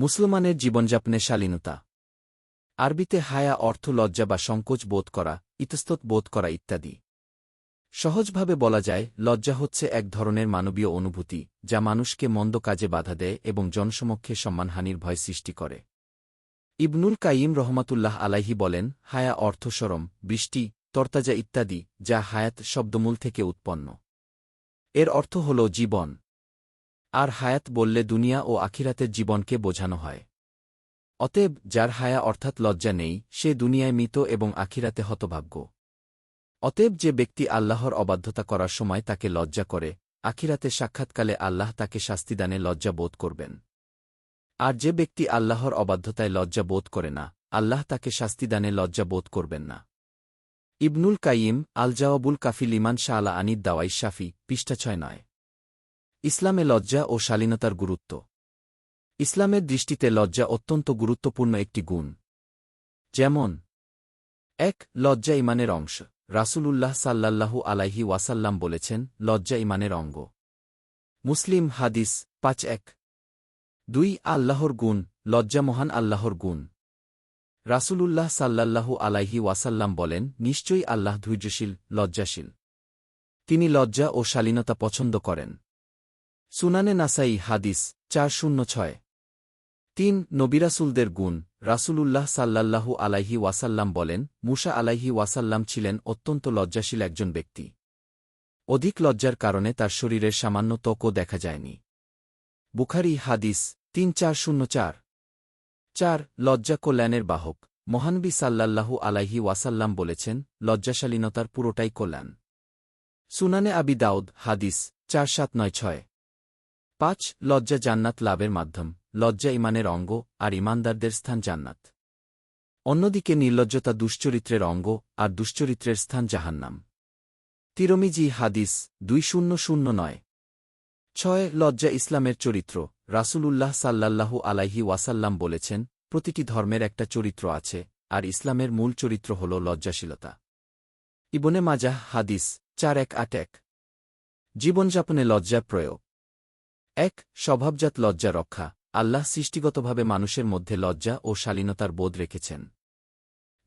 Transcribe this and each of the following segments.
মুসলমানের জীবনযাপনে শালীনতা। আরবিতে হায়া অর্থ লজ্জা বা সংকোচ বোধ করা, ইতস্তত বোধ করা ইত্যাদি। সহজভাবে বলা যায়, লজ্জা হচ্ছে এক ধরনের মানবীয় অনুভূতি, যা মানুষকে মন্দ কাজে বাধা দেয় এবং জনসমক্ষে সম্মানহানির ভয় সৃষ্টি করে। ইবনুল কাইম রহমাতুল্লাহ আলাইহি বলেন, হায়া অর্থ সরম, বৃষ্টি, তরতাজা ইত্যাদি, যা হায়াত শব্দমূল থেকে উৎপন্ন। এর অর্থ হল জীবন। আর হায়াত বললে দুনিয়া ও আখিরাতের জীবনকে বোঝানো হয়। অতএব, যার হায়া অর্থাৎ লজ্জা নেই, সে দুনিয়ায় মৃত এবং আখিরাতে হতভাগ্য। অতএব, যে ব্যক্তি আল্লাহর অবাধ্যতা করার সময় তাকে লজ্জা করে, আখিরাতে সাক্ষাৎকালে আল্লাহ তাকে শাস্তিদানে লজ্জা বোধ করবেন। আর যে ব্যক্তি আল্লাহর অবাধ্যতায় লজ্জা বোধ করে না, আল্লাহ তাকে শাস্তিদানে লজ্জা বোধ করবেন না। ইবনুল কাইম আলজাওয়াবুল কাফিল ইমান শাহ আলা আনিদ দাওয়াই শাফি, পৃষ্ঠা ছয় নয়। ইসলামে লজ্জা ও শালীনতার গুরুত্ব। ইসলামের দৃষ্টিতে লজ্জা অত্যন্ত গুরুত্বপূর্ণ একটি গুণ। যেমন, এক, লজ্জা ইমানের অংশ। রাসূলুল্লাহ সাল্লাল্লাহু আলাইহি ওয়াসাল্লাম বলেছেন, লজ্জা ইমানের অঙ্গ। মুসলিম হাদিস পাঁচ এক। দুই, আল্লাহর গুণ, লজ্জা মহান আল্লাহর গুণ। রাসূলুল্লাহ সাল্লাল্লাহু আলাইহি ওয়াসাল্লাম বলেন, নিশ্চয়ই আল্লাহ ধৈর্যশীল, লজ্জাশীল। তিনি লজ্জা ও শালীনতা পছন্দ করেন। সুনানে নাসাই হাদিস, চার শূন্য ছয়। তিন, নবিরাসুলদের গুণ, রাসূলুল্লাহ সাল্লাল্লাহু আলাইহি ওয়াসাল্লাম বলেন, মুসা আলাইহি ওয়াসাল্লাম ছিলেন অত্যন্ত লজ্জাশীল একজন ব্যক্তি। অধিক লজ্জার কারণে তার শরীরের সামান্য ত্বকও দেখা যায়নি। বুখারি হাদিস, তিন, চার শূন্য চার। চার, লজ্জা কল্যাণের বাহক, মহানবী সাল্লাল্লাহু আলাইহি ওয়াসাল্লাম বলেছেন, লজ্জাশালীনতার পুরোটাই কল্যাণ। সুনানে আবি দাউদ, হাদিস, চার, সাত, নয়, ছয়। পাঁচ, লজ্জা জান্নাত লাভের মাধ্যম, লজ্জা ইমানের অঙ্গ আর ইমানদারদের স্থান জান্নাত। অন্যদিকে নির্লজ্জতা দুশ্চরিত্রের অঙ্গ আর দুশ্চরিত্রের স্থান জাহান্নাম। তিরমিজি হাদিস দুই শূন্য শূন্য নয়। ছয়, লজ্জা ইসলামের চরিত্র, রাসূলুল্লাহ সাল্লাল্লাহু আলাইহি ওয়াসাল্লাম বলেছেন, প্রতিটি ধর্মের একটা চরিত্র আছে, আর ইসলামের মূল চরিত্র হল লজ্জাশীলতা। ইবনে মাজাহ হাদিস চার এক আট এক। জীবনযাপনে লজ্জা প্রয়োগ। এক, স্বভাবজাত লজ্জা রক্ষা। আল্লাহ সৃষ্টিগতভাবে মানুষের মধ্যে লজ্জা ও শালীনতার বোধ রেখেছেন।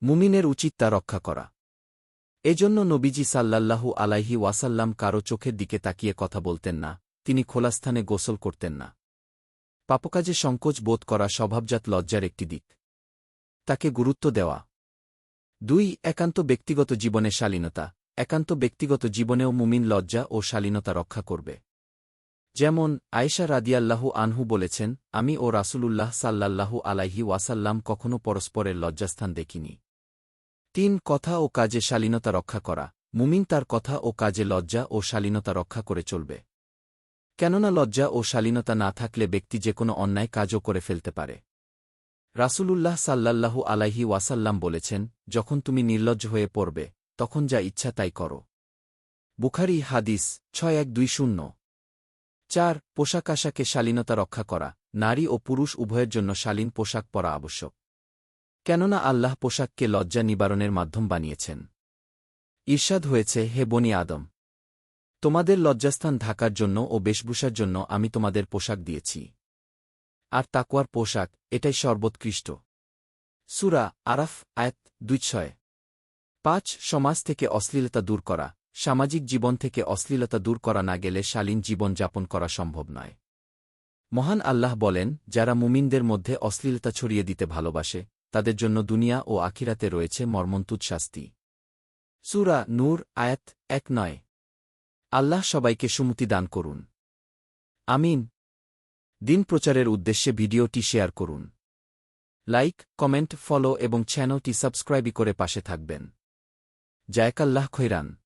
মুমিনের উচিত তা রক্ষা করা। এজন্য নবীজি সাল্লাল্লাহু আলাইহি ওয়াসাল্লাম কারও চোখের দিকে তাকিয়ে কথা বলতেন না, তিনি খোলাস্থানে গোসল করতেন না। পাপকাজে সংকোচ বোধ করা স্বভাবজাত লজ্জার একটি দিক। তাকে গুরুত্ব দেওয়া। দুই, একান্ত ব্যক্তিগত জীবনে শালীনতা। একান্ত ব্যক্তিগত জীবনেও মুমিন লজ্জা ও শালীনতা রক্ষা করবে। যেমন, আয়েশা রাদিয়াল্লাহু আনহু বলেছেন, আমি ও রাসূলুল্লাহ সাল্লাল্লাহু আলাইহি ওয়াসাল্লাম কখনও পরস্পরের লজ্জাস্থান দেখিনি। তিন, কথা ও কাজে শালীনতা রক্ষা করা। মুমিন তার কথা ও কাজে লজ্জা ও শালীনতা রক্ষা করে চলবে। কেননা লজ্জা ও শালীনতা না থাকলে ব্যক্তি যে কোনো অন্যায় কাজও করে ফেলতে পারে। রাসূলুল্লাহ সাল্লাল্লাহু আলাইহি ওয়াসাল্লাম বলেছেন, যখন তুমি নির্লজ্জ হয়ে পড়বে, তখন যা ইচ্ছা তাই করো। বুখারি হাদিস ছয় এক দুই শূন্য। চার, পোশাক আশাকে শালীনতা রক্ষা করা, নারী ও পুরুষ উভয়ের জন্য শালীন পোশাক পরা আবশ্যক। কেননা আল্লাহ পোশাককে লজ্জা নিবারণের মাধ্যম বানিয়েছেন। ঈর্ষাদ হয়েছে, হে বনি আদম! তোমাদের লজ্জাস্থান ঢাকার জন্য ও বেশভূষার জন্য আমি তোমাদের পোশাক দিয়েছি। আর তাকুয়ার পোশাক, এটাই সর্বোৎকৃষ্ট। সুরা আরাফ, আয়াত দুই ছয়। পাঁচ, সমাজ থেকে অশ্লীলতা দূর করা। সামাজিক জীবন থেকে অশ্লীলতা দূর করা না গেলে শালীন জীবন যাপন করা সম্ভব নয়। মহান আল্লাহ বলেন, যারা মুমিনদের মধ্যে অশ্লীলতা ছড়িয়ে দিতে ভালোবাসে, তাদের জন্য দুনিয়া ও আখিরাতে রয়েছে মর্মন্তুদ শাস্তি। সুরা নূর, আয়াত এক নয়। আল্লাহ সবাইকে সুমতি দান করুন। আমিন। দিন প্রচারের উদ্দেশ্যে ভিডিওটি শেয়ার করুন। লাইক, কমেন্ট, ফলো এবং চ্যানেলটি সাবস্ক্রাইবই করে পাশে থাকবেন। জায়কাল্লাহ খৈরান।